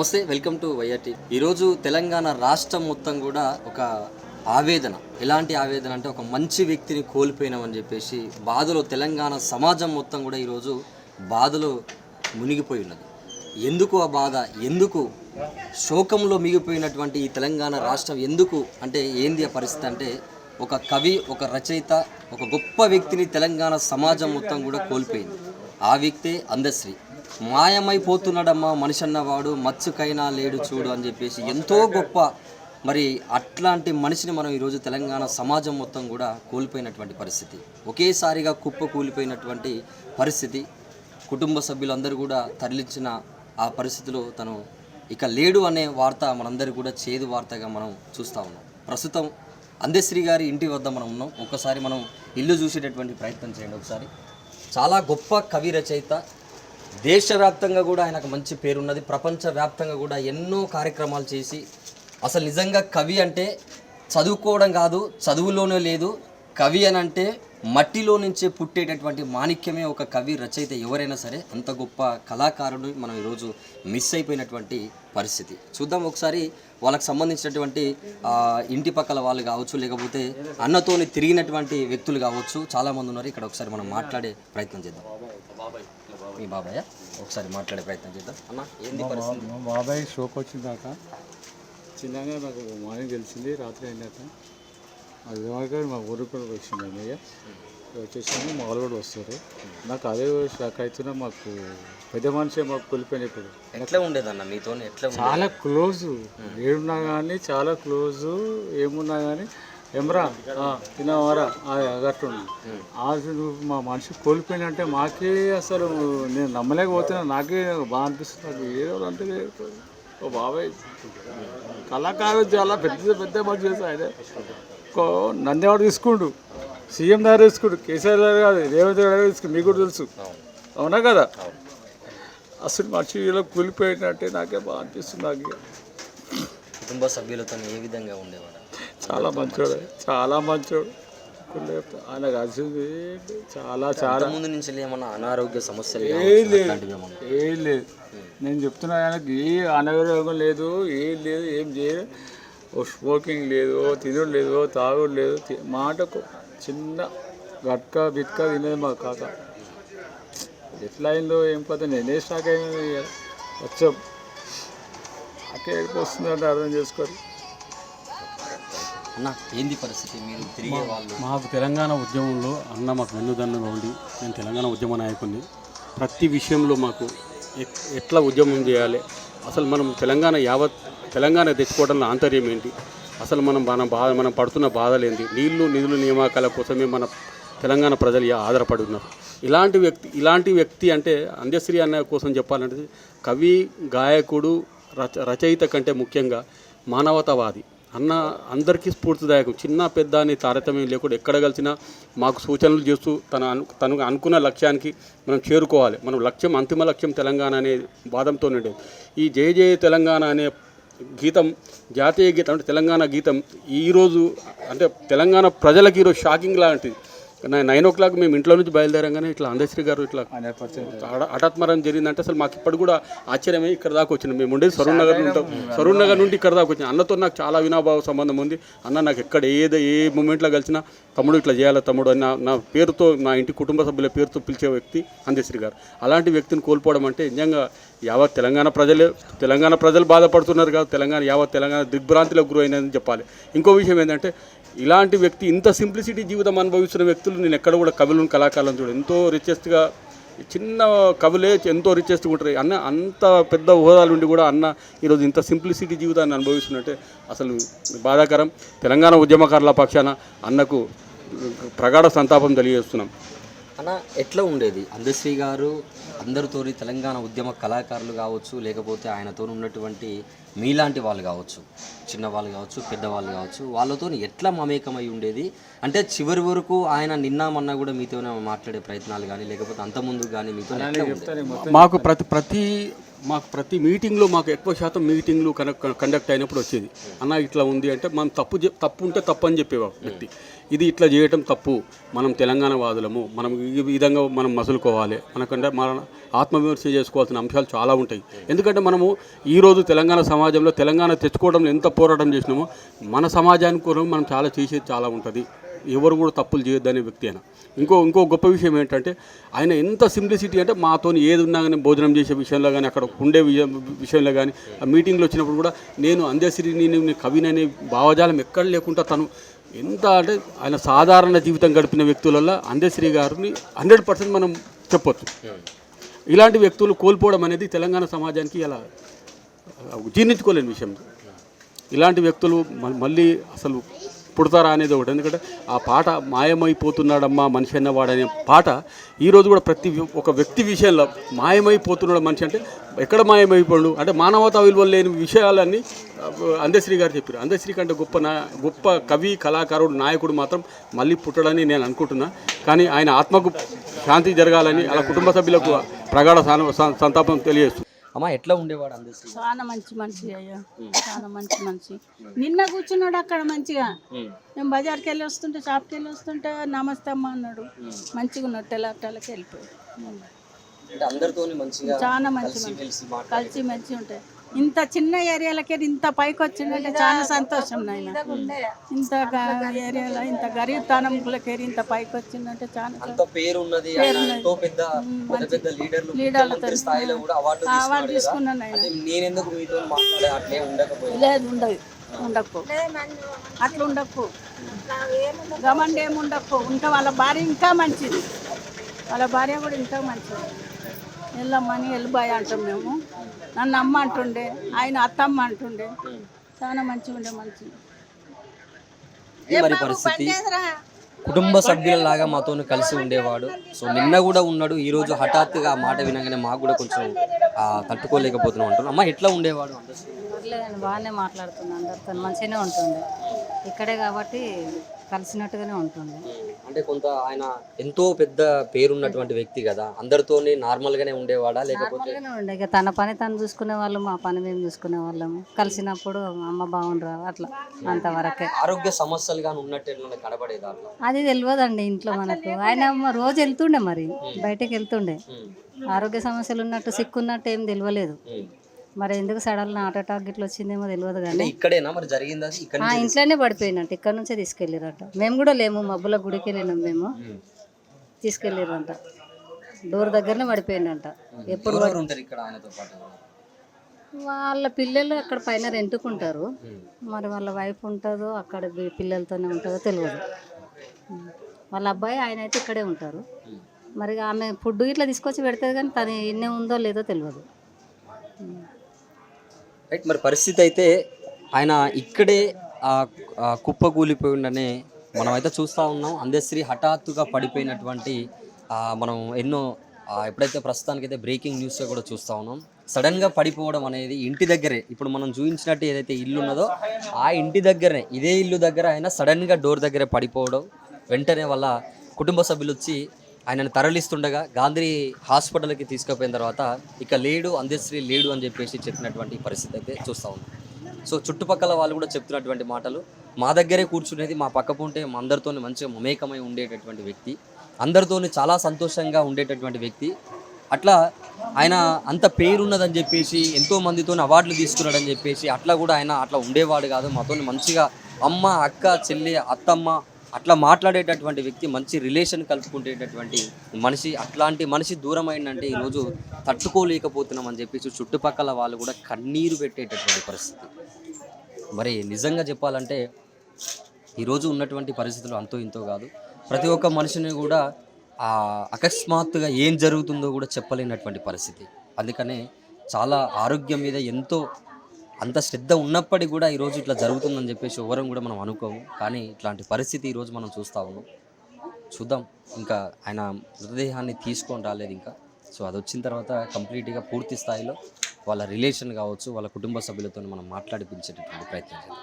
నమస్తే welcome to వైఆర్టీ. ఈరోజు తెలంగాణ రాష్ట్రం మొత్తం కూడా ఒక ఆవేదన. ఎలాంటి ఆవేదన అంటే ఒక మంచి వ్యక్తిని కోల్పోయినామని చెప్పేసి బాధలో తెలంగాణ సమాజం మొత్తం కూడా ఈరోజు బాధలో మునిగిపోయి ఉన్నది. ఎందుకు ఆ బాధ? ఎందుకు శోకంలో మిగిపోయినటువంటి ఈ తెలంగాణ రాష్ట్రం ఎందుకు అంటే ఏంది ఆ పరిస్థితి అంటే ఒక కవి ఒక రచయిత ఒక గొప్ప వ్యక్తిని తెలంగాణ సమాజం మొత్తం కూడా కోల్పోయింది. ఆ వ్యక్తే అందశ్రీ. మాయమైపోతున్నాడమ్మా మనిషి అన్నవాడు మత్స్సుకైనా లేడు చూడు అని చెప్పేసి ఎంతో గొప్ప మరి అట్లాంటి మనిషిని మనం ఈరోజు తెలంగాణ సమాజం మొత్తం కూడా కోల్పోయినటువంటి పరిస్థితి. ఒకేసారిగా కుప్ప కూలిపోయినటువంటి పరిస్థితి. కుటుంబ సభ్యులందరూ కూడా తరలించిన ఆ పరిస్థితిలో తను ఇక లేడు అనే వార్త మనందరికీ కూడా చేదు వార్తగా మనం చూస్తూ ఉన్నాం. ప్రస్తుతం అందశ్రీ గారి ఇంటి వద్ద మనం ఉన్నాం. ఒక్కసారి మనం ఇల్లు చూసేటటువంటి ప్రయత్నం చేయండి ఒకసారి. చాలా గొప్ప కవి రచయిత దేశవ్యాప్తంగా కూడా ఆయనకు మంచి పేరున్నది ప్రపంచవ్యాప్తంగా కూడా ఎన్నో కార్యక్రమాలు చేసి అసలు నిజంగా కవి అంటే చదువుకోవడం కాదు చదువులోనే లేదు. కవి అని అంటే మట్టిలో నుంచే పుట్టేటటువంటి మాణిక్యమే ఒక కవి రచయిత ఎవరైనా సరే అంత గొప్ప కళాకారుడు మనం ఈరోజు మిస్ అయిపోయినటువంటి పరిస్థితి. చూద్దాం ఒకసారి వాళ్ళకి సంబంధించినటువంటి ఇంటి పక్కల వాళ్ళు కావచ్చు లేకపోతే అన్నతోని తిరిగినటువంటి వ్యక్తులు కావచ్చు చాలామంది ఉన్నారు. ఇక్కడ ఒకసారి మనం మాట్లాడే ప్రయత్నం చేద్దాం. మీ బాబాయ్ ఒకసారి మాట్లాడే ప్రయత్నం చేద్దాం. అన్న ఏంది పరిస్థితి? మా బాబాయ్ షోక్ వచ్చిందాక చిన్నగా నాకు మార్నింగ్ తెలిసింది రాత్రి అయినాక అది వరకు మా ఊరు కూడా వచ్చింది అన్నయ్య. వచ్చేసాము మా వాళ్ళు కూడా వస్తారు. నాకు అదే షాక్ అవుతున్నా మాకు పెద్ద మనిషి మాకు కోల్పోయిన ఇప్పుడు ఎట్లా ఉండేదన్న మీతో ఎట్లా ఉండే- చాలా క్లోజ్. ఏడున్నా కానీ చాలా క్లోజ్. ఏమున్నా కానీ ఎమరా తినవరా? అగట్టుండి అసలు మా మనిషి కోల్పోయినంటే మాకే అసలు నేను నమ్మలేకపోతున్నా. నాకే బాగా అనిపిస్తుంది. నాకు ఏదో అంటే ఓ బాబాయ్ కళాకారు చాలా పెద్ద పెద్ద మనిషి చేసి ఆయన. ఒక నందేవాడు తీసుకుండు. సీఎం దగ్గర తీసుకుండు. కేసీఆర్ గారు కాదు రేవంత్ గారు తీసుకుండు. మీకు కూడా తెలుసు. అవునా కదా? అసలు మనిషి ఇలా కూలిపోయినట్టే నాకే బాగా అనిపిస్తుంది నాకు. కుటుంబ సభ్యులతో ఏ విధంగా ఉండేవాడు చాలా మంచోడు. చాలా మంచోడు. ఆయన కలిసింది చాలా చాలా. ముందు నుంచి ఏమన్నా అనారోగ్య సమస్యలు ఏం లేదు. ఏం లేదు. నేను చెప్తున్నా ఆయనకి ఏ అనారోగ్యం లేదు ఏం లేదు ఏం చేయదు ఓ స్మోకింగ్ లేదు తినుడు లేదు తాగుడు లేదు. మాటకు చిన్న గట్క బిట్క తినేది మా కాక. ఎట్లా అయిందో ఏం కథ నేనే స్టాక్ అయింది వచ్చాం. ఏడుపు వస్తుందంటే అర్థం చేసుకోరు. అన్న ఏంది పరిస్థితి? మీరు తిరిగే వాళ్ళు మాకు తెలంగాణ ఉద్యమంలో అన్న మాకు వెన్నుదన్నుగా ఉండి నేను తెలంగాణ ఉద్యమ నాయకుడిని ప్రతి విషయంలో మాకు ఎట్- ఎట్లా ఉద్యమం చేయాలి? అసలు మనం తెలంగాణ యావత్ తెలంగాణ తెచ్చుకోవడంలో ఆంతర్యం ఏంటి? అసలు మనం మన బాధ మనం పడుతున్న బాధలు ఏంటి? నీళ్ళు నిధులు నియామకాల కోసమే మన తెలంగాణ ప్రజలు యా- ఆధారపడి ఉన్నారు ఇలాంటి వ్యక్తి ఇలాంటి వ్యక్తి అంటే అంత్యశ్రీ అన్న కోసం చెప్పాలంటే కవి గాయకుడు రచ రచయిత కంటే ముఖ్యంగా మానవతావాది. అన్న అందరికీ స్ఫూర్తిదాయకం. చిన్న పెద్ద అని తారతమ్యం లేకుండా ఎక్కడ కలిసినా మాకు సూచనలు చేస్తూ తన తను అనుకున్న లక్ష్యానికి మనం చేరుకోవాలి. మనం లక్ష్యం అంతిమ లక్ష్యం తెలంగాణ అనే వాదంతో ఉండేది ఈ జయ జయ తెలంగాణ అనే గీతం జాతీయ గీతం అంటే తెలంగాణ గీతం ఈరోజు అంటే తెలంగాణ ప్రజలకు ఈరోజు షాకింగ్ లాంటిది. నైన్ ఓ క్లాక్ మేము ఇంట్లో నుంచి బయలుదేరంగానే ఇట్లా అందశ్రీ గారు ఇట్లా హండ్రెడ్ పర్సెంట్ హఠ- హఠాత్మరం జరిగిందంటే అసలు మాకు ఇప్పుడు కూడా ఆశ్చర్యమే ఇక్కడ దాకా వచ్చినాం మేము ఉండేది సరూర్ నగర్ నుండి ఉంటాం సరూర్ నగర్ నుండి ఇక్కడ దాకా వచ్చినాం అన్నతో నాకు చాలా వినాభావ సంబంధం ఉంది. అన్న నాకు ఎక్కడ ఏదో ఏ మూమెంట్లో కలిసినా తమ్ముడు ఇట్లా చేయాలి తమ్ముడు అని నా పేరుతో నా ఇంటి కుటుంబ సభ్యుల పేరుతో పిలిచే వ్యక్తి అందశ్రీ గారు. అలాంటి వ్యక్తిని కోల్పోవడం అంటే నిజంగా యావత్ తెలంగాణ ప్రజలే తెలంగాణ ప్రజలు బాధపడుతున్నారు కాదు తెలంగాణ యావత్ తెలంగాణ దిగ్భ్రాంతిలో గురైందని చెప్పాలి. ఇంకో విషయం ఏంటంటే ఇలాంటి వ్యక్తి ఇంత సింప్లిసిటీ జీవితం అనుభవిస్తున్న వ్యక్తులు నేను ఎక్కడ కూడా కవులను కళాకారులను చూడ ఎంతో రిచెస్ట్గా చిన్న కవులే ఎంతో రిచెస్ట్ ఉంటారు. అన్న అంత పెద్ద హోదాలు ఉండి కూడా అన్న ఈరోజు ఇంత సింప్లిసిటీ జీవితాన్ని అనుభవిస్తున్నట్టే అసలు బాధాకరం. తెలంగాణ ఉద్యమకారుల పక్షాన అన్నకు ప్రగాఢ సంతాపం తెలియజేస్తున్నాం. అన్న ఎట్లా ఉండేది? అందశ్రీ గారు అందరితోని తెలంగాణ ఉద్యమ కళాకారులు కావచ్చు లేకపోతే ఆయనతో ఉన్నటువంటి మీలాంటి వాళ్ళు కావచ్చు చిన్న వాళ్ళు కావచ్చు పెద్దవాళ్ళు కావచ్చు వాళ్ళతో ఎట్లా మమేకమై ఉండేది? అంటే చివరి వరకు ఆయన నిన్నామన్నా కూడా మీతోనే మాట్లాడే ప్రయత్నాలు కానీ లేకపోతే అంత ముందు కానీ మీతో? మాకు ప్రతి ప్రతి మాకు ప్రతి మీటింగ్లో మాకు ఎక్కువ శాతం మీటింగ్లు కండక్ట్ అయినప్పుడు వచ్చేది. అన్న ఇట్లా ఉంది అంటే మనం తప్పు తప్పు ఉంటే తప్పు అని చెప్పేవాడు వ్యక్తి. ఇది ఇట్లా చేయటం తప్పు. మనం తెలంగాణ వాదులము. మనం ఈ విధంగా మనం మసులుకోవాలి. మనకంటే మన ఆత్మవిమర్శ చేసుకోవాల్సిన అంశాలు చాలా ఉంటాయి. ఎందుకంటే మనము ఈరోజు తెలంగాణ సమాజంలో తెలంగాణ తెచ్చుకోవడంలో ఎంత పోరాటం చేసినామో మన సమాజానికి కూడా మనం చాలా చేసేది చాలా ఉంటుంది. ఎవరు కూడా తప్పులు చేయొద్దనే వ్యక్తి ఆయన ఇంకో ఇంకో గొప్ప విషయం ఏంటంటే ఆయన ఎంత సింప్లిసిటీ అంటే మాతో ఏది ఉన్నా కానీ భోజనం చేసే విషయంలో కానీ అక్కడ ఉండే విషయం విషయంలో కానీ ఆ మీటింగ్లో వచ్చినప్పుడు కూడా నేను అందేశ్రీ నేను కవిననే భావజాలం ఎక్కడ లేకుండా తను ఎంత అంటే ఆయన సాధారణ జీవితం గడిపిన వ్యక్తులలో అందేశ్రీ గారిని హండ్రెడ్ పర్సెంట్ మనం చెప్పొచ్చు. ఇలాంటి వ్యక్తులు కోల్పోవడం అనేది తెలంగాణ సమాజానికి ఇలా జీర్ణించుకోలేని విషయం. ఇలాంటి వ్యక్తులు మ- మళ్ళీ అసలు పుడతారా అనేది ఒకటి. ఎందుకంటే ఆ పాట మాయమైపోతున్నాడమ్మా మనిషి అన్నవాడు అనే పాట ఈరోజు కూడా ప్రతి ఒక వ్యక్తి విషయంలో మాయమైపోతున్నాడు మనిషి అంటే ఎక్కడ మాయమైపోయాడు? అంటే మానవతా విలువలు లేని విషయాలన్నీ అందశ్రీ గారు చెప్పారు. అందశ్రీ కంటే గొప్ప నా గొప్ప కవి కళాకారుడు నాయకుడు మాత్రం మళ్ళీ పుట్టడని నేను అనుకుంటున్నా. కానీ ఆయన ఆత్మకు శాంతి జరగాలని అలా కుటుంబ సభ్యులకు ప్రగాఢ సంతాపం తెలియజేస్తుంది అమ్మ ఎట్లా ఉండేవాడు అందశ్రీ చాలా మంచి మనిషి అయ్యా. చాలా మంచి మనిషి. నిన్న కూర్చున్నాడు అక్కడ మంచిగా. మేము బజార్కి వెళ్ళి వస్తుంటే షాప్కి వెళ్ళి వస్తుంటే నమస్తే అమ్మ అన్నాడు. మంచిగా ఉన్నాడు తెల్లటలకి వెళ్ళిపోయాడు. మంచిగా చాలా మంచి కలిసి మనిషి. మెలిసి మాట్లాడి కలిసి మంచి ఉంటాయి ఇంత చిన్న ఏరియాలకి ఇంత పైకి వచ్చిందంటే చాలా సంతోషం నాయన. ఇంత ఏరియాలో ఇంత గరీబ్తనంలోకి ఇంత పైకి వచ్చిందంటే చాలా పేరు ఉన్నది ఆయన ఎంతో పెద్ద పెద్ద పెద్ద లీడర్లు ముఖ్యమంత్రి స్థాయిలో కూడా అవార్డు తీసుకున్నాను నేనెందుకు మీతో లేదు ఉండదు. ఉండకు. అట్లా ఉండకు. గమండి ఏమి ఉండకు ఇంకా వాళ్ళ భార్య ఇంకా మంచిది. వాళ్ళ భార్య కూడా ఇంకా మంచిది. వెళ్ళమ్మని వెళ్ళిపోయి అంటాం మేము. నన్ను అమ్మ అంటుండే ఆయన అత్తమ్మ అంటుండే. చాలా మంచిగా ఉండే మంచి. మరి పరిస్థితి కుటుంబ సభ్యులలాగా మాతో కలిసి ఉండేవాడు. సో నిన్న కూడా ఉన్నాడు. ఈ రోజు హఠాత్తుగా ఆ మాట వినగానే మాకు కూడా కొంచెం తట్టుకోలేకపోతున్నాం అంటున్నాం. అమ్మ ఎట్లా ఉండేవాడు? బాగానే మాట్లాడుతుంది అందరితో మంచిగానే ఉంటుండే. ఇక్కడే కాబట్టి కలిసినట్టుగానే ఉంటుండే అంటే కొంత ఆయన ఎంతో పెద్ద పేరున్నటువంటి వ్యక్తి కదా. అందరితోని నార్మల్ గానే ఉండేవాడా? లేకపోతే ఉండే. ఇక తన పని తను చూసుకునే వాళ్ళం మా పని మేము చూసుకునే వాళ్ళము. కలిసినప్పుడు అమ్మ బాగుండరా అట్లా అంతవరకే. ఆరోగ్య సమస్యలు కానీ ఉన్నట్టు కనబడేది అది తెలియదండి ఇంట్లో మనకు. ఆయన రోజు వెళ్తుండే మరి బయటకు వెళ్తుండే. ఆరోగ్య సమస్యలు ఉన్నట్టు సిక్కున్నట్టు ఏం తెలియలేదు మరి ఎందుకు సడన్ హార్ట్ అటాక్ ఇట్లా వచ్చిందేమో తెలియదు కానీ ఇక్కడేనా మరి జరిగింది? అది ఇక్కడ ఆ ఇంట్లోనే పడిపోయినట్టు. ఇక్కడ నుంచే తీసుకెళ్ళిరట మేము కూడా లేము మబ్బుల గుడికి వెళ్ళినాం మేము. తీసుకెళ్ళిరంట డోర్ దగ్గరనే పడిపోయిందంట ఎప్పుడు ఎవరెవరు ఉంటారు ఇక్కడ ఆయనతో పాటు? వాళ్ళ పిల్లలు అక్కడ పైన రెంటుకుంటారు. మరి వాళ్ళ వైఫ్ ఉంటుందో అక్కడ పిల్లలతోనే ఉంటుందో తెలియదు. వాళ్ళ అబ్బాయి ఆయన అయితే ఇక్కడే ఉంటారు. మరి ఆమె ఫుడ్ ఇట్లా తీసుకొచ్చి పెడుతుంది కానీ తను ఎన్నే ఉందో లేదో తెలియదు. రైట్ మరి పరిస్థితి అయితే ఆయన ఇక్కడే కుప్ప కూలిపోయిండనే మనం అయితే చూస్తూ ఉన్నాం. అందశ్రీ హఠాత్తుగా పడిపోయినటువంటి మనం ఎన్నో ఎప్పుడైతే ప్రస్తుతానికైతే బ్రేకింగ్ న్యూస్ కూడా చూస్తూ ఉన్నాం. సడన్గా పడిపోవడం అనేది ఇంటి దగ్గరే. ఇప్పుడు మనం చూపించినట్టు ఏదైతే ఇల్లు ఉన్నదో ఆ ఇంటి దగ్గరనే. ఇదే ఇల్లు దగ్గర ఆయన సడన్గా డోర్ దగ్గరే పడిపోవడం వెంటనే వాళ్ళ కుటుంబ సభ్యులు వచ్చి ఆయనను తరలిస్తుండగా గాంధీ హాస్పిటల్కి తీసుకుపోయిన తర్వాత ఇక లేడు అందశ్రీ లేడు అని చెప్పేసి చెప్పినటువంటి పరిస్థితి అయితే చూస్తూ ఉంది సో చుట్టుపక్కల వాళ్ళు కూడా చెప్తున్నటువంటి మాటలు మా దగ్గరే కూర్చునేది మా పక్కపు ఉంటే మా అందరితో మంచిగా మమేకమై ఉండేటటువంటి వ్యక్తి అందరితోని చాలా సంతోషంగా ఉండేటటువంటి వ్యక్తి. అట్లా ఆయన అంత పేరున్నదని చెప్పేసి ఎంతో మందితో అవార్డులు తీసుకున్నాడని చెప్పేసి అట్లా కూడా ఆయన అట్లా ఉండేవాడు కాదు. మాతో మంచిగా అమ్మ అక్క చెల్లి అత్తమ్మ అట్లా మాట్లాడేటటువంటి వ్యక్తి మంచి రిలేషన్ కలుపుకుంటేటటువంటి మనిషి అట్లాంటి మనిషి దూరం అయిందంటే ఈరోజు తట్టుకోలేకపోతున్నాం అని చెప్పేసి చుట్టుపక్కల వాళ్ళు కూడా కన్నీరు పెట్టేటటువంటి పరిస్థితి. మరి నిజంగా చెప్పాలంటే ఈరోజు ఉన్నటువంటి పరిస్థితులు అంతో ఇంతో కాదు. ప్రతి ఒక్క మనిషిని కూడా ఆ అకస్మాత్తుగా ఏం జరుగుతుందో కూడా చెప్పలేనటువంటి పరిస్థితి. అందుకనే చాలా ఆరోగ్యం మీద ఎంతో అంత శ్రద్ధ ఉన్నప్పటికీ కూడా ఈరోజు ఇట్లా జరుగుతుందని చెప్పేసి ఎవరం కూడా మనం అనుకోము. కానీ ఇట్లాంటి పరిస్థితి ఈరోజు మనం చూస్తా ఉన్నాం. చూద్దాం. ఇంకా ఆయన మృతదేహాన్ని తీసుకొని రాలేదు ఇంకా. సో అది వచ్చిన తర్వాత కంప్లీట్గా పూర్తి స్థాయిలో వాళ్ళ రిలేషన్ కావచ్చు వాళ్ళ కుటుంబ సభ్యులతో మనం మాట్లాడిపించేటటువంటి ప్రయత్నం చేద్దాం.